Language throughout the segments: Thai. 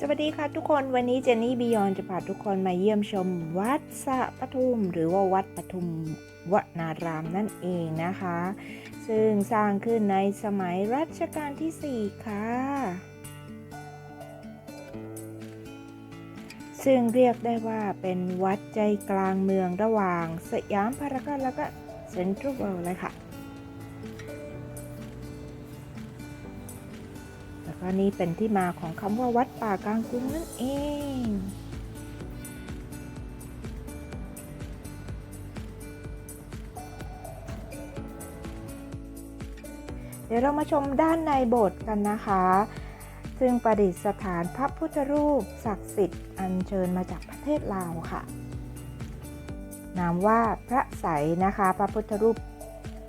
สวัสดีค่ะทุกคนวันนี้เจนนี่บิยอนจะพาทุกคนมาเยี่ยมชมวัดสะปทุม หรือว่าวัดปทุมวนารามนั่นเองนะคะ ซึ่งสร้างขึ้นในสมัยรัชกาลที่ 4 ค่ะ ซึ่งเรียกได้ว่าเป็นวัดใจกลางเมืองระหว่างสยามพารากอนแล้วก็เซ็นทรัลเวิลด์เลยค่ะ แล้วก็นี่เป็นที่มาของคำว่าวัดป่ากลางกรุงนั่นเอง เดี๋ยวเรามาชมด้านในโบสถ์กันนะคะ ซึ่งประดิษฐานพระพุทธรูปศักดิ์สิทธิ์อัญเชิญมาจากประเทศลาวค่ะ นามว่าพระใสยนะคะ พระพุทธรูป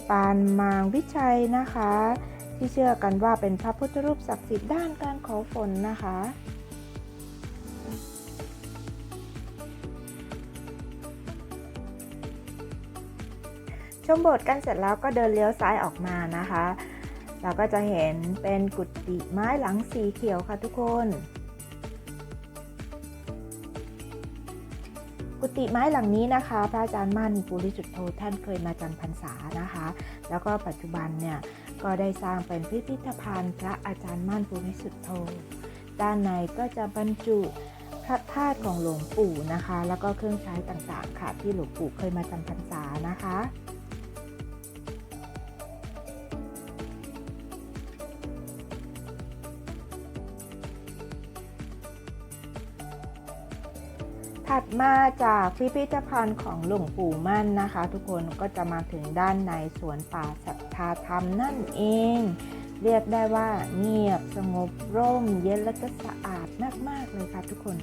ปานมางวิชัยนะคะ ที่เชื่อกันว่าเป็นพระพุทธรูปศักดิ์สิทธิ์ด้านการขอฝนนะคะ ชมโบสถ์กันเสร็จแล้วก็เดินเลี้ยวซ้ายออกมานะคะ เราก็จะเห็นเป็นกุฏิไม้หลังสีเขียวค่ะทุกคน กุฏิไม้หลังนี้นะคะ พระอาจารย์มั่นปุริสุทธโธท่านเคยมาจำพรรษานะคะ แล้วก็ปัจจุบันเนี่ย ก็ได้สร้างเป็นพิพิธภัณฑ์พระอาจารย์มั่นภูมิสุทธโธ ด้านในก็จะบรรจุพระธาตุของหลวงปู่นะคะ แล้วก็เครื่องใช้ต่างๆค่ะที่หลวงปู่เคยมาจำพรรษานะคะ ถัดมาจากพิพิธภัณฑ์ของหลวงปู่มั่นนะคะ ทุกคนก็จะมาถึงด้านในสวนป่าสัทธาธรรมนั่นเอง เรียกได้ว่าเงียบสงบร่มเย็นและก็สะอาดมากๆเลยค่ะทุกคน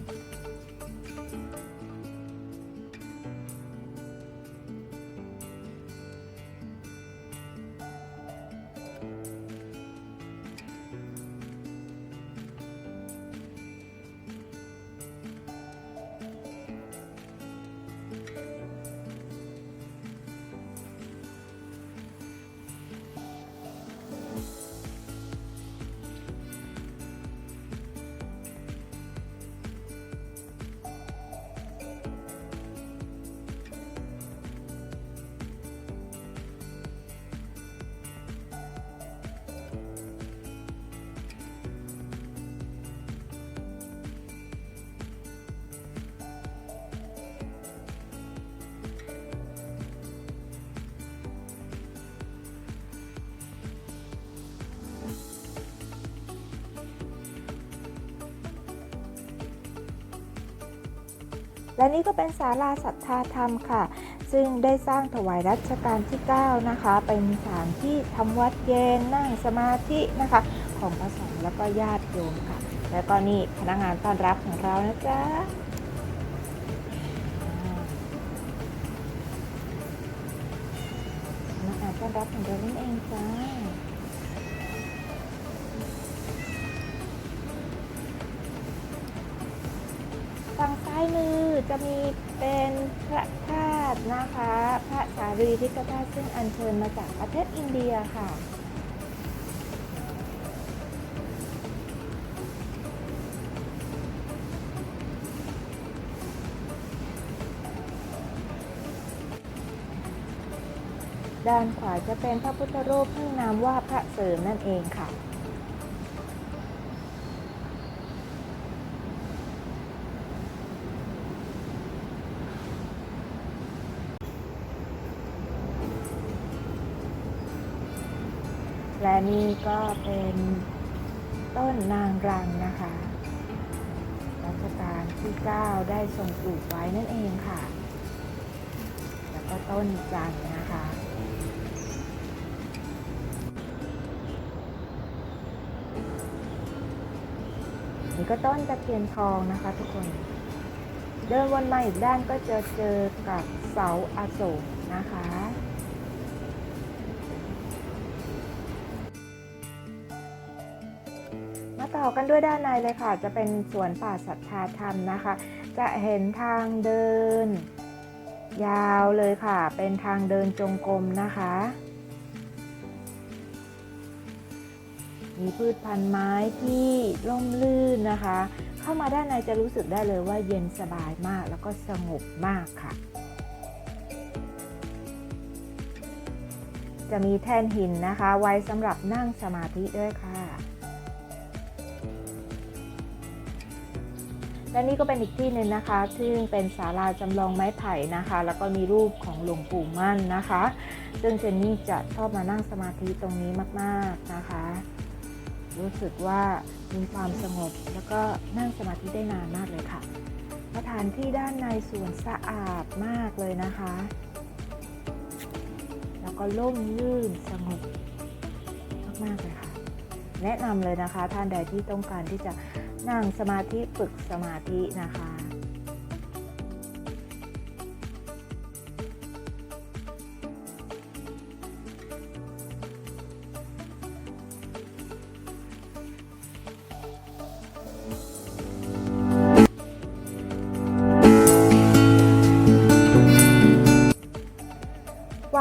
และนี่ก็เป็นศาลาศรัทธาธรรมค่ะ ซึ่งได้สร้างถวายรัชกาลที่ 9 นะคะ เป็นสถานที่ทำวัดเย็นนั่งสมาธินะคะ ของพระสงฆ์แล้วก็ญาติโยมค่ะ แล้วก็นี่พนักงานต้อนรับของเรานะจ๊ะพนักงานต้อนรับของเรานั่นเองจ้าฝั่งซ้ายมือ จะมีเป็นพระธาตุนะคะ พระสารีริกธาตุซึ่งอัญเชิญมาจากประเทศอินเดียค่ะด้านขวาจะเป็นพระพุทธรูปที่นามว่าพระเสริมนั่นเองค่ะ และนี่ก็เป็นต้นนางรังนะคะรัชกาลที่ 9 ได้ทรงปลูกไว้นั่นเองค่ะ แล้วก็ต้นจันนะคะนี่ก็ต้นตะเคียนทองนะคะทุกคน เดินวนมาอีกด้านก็จะเจอกับเสาอโศกนะคะ ต่อกันด้วยด้านในเลยค่ะ จะเป็นสวนป่าสัทธาธรรมนะคะ จะเห็นทางเดิน ยาวเลยค่ะ เป็นทางเดินจงกรมนะคะ มีพืชพันธุ์ไม้ที่ร่มรื่นนะคะ เข้ามาด้านในจะรู้สึกได้เลยว่าเย็นสบายมากแล้วก็สงบมากค่ะจะมีแท่นหินนะคะ ไว้สำหรับนั่งสมาธิด้วยค่ะ และนี่ก็เป็นอีกที่หนึ่งนะคะ ซึ่งเป็นศาลาจำลองไม้ไผ่นะคะ แล้วก็มีรูปของหลวงปู่มั่นนะคะ ซึ่งเจนนี่จะชอบมานั่งสมาธิตรงนี้มากๆนะคะ รู้สึกว่ามีความสงบแล้วก็นั่งสมาธิได้นานมากเลยค่ะสถานที่ด้านในสวนสะอาดมากเลยนะคะ แล้วก็ร่มรื่นสงบมากๆเลยค่ะ แนะนำเลยนะคะ ท่านใดที่ต้องการที่จะนั่งสมาธิฝึกสมาธินะคะ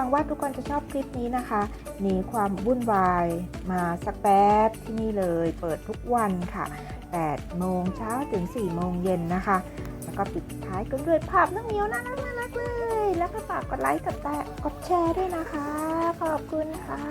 งว่าทุกคนจะชอบคลิปนี้นะคะหนีความวุ่นวายมาสักแป๊บที่นี่เลย เปิดทุกวันค่ะ8โมงเช้าถึง4โมงเย็นนะคะ แล้วก็ปิดท้ายกันด้วยภาพน้องเหมียวน่ารักน่ารักเลย แล้วก็ฝากกดไลค์กดแตะกดแชร์ด้วยนะคะ ขอบคุณค่ะ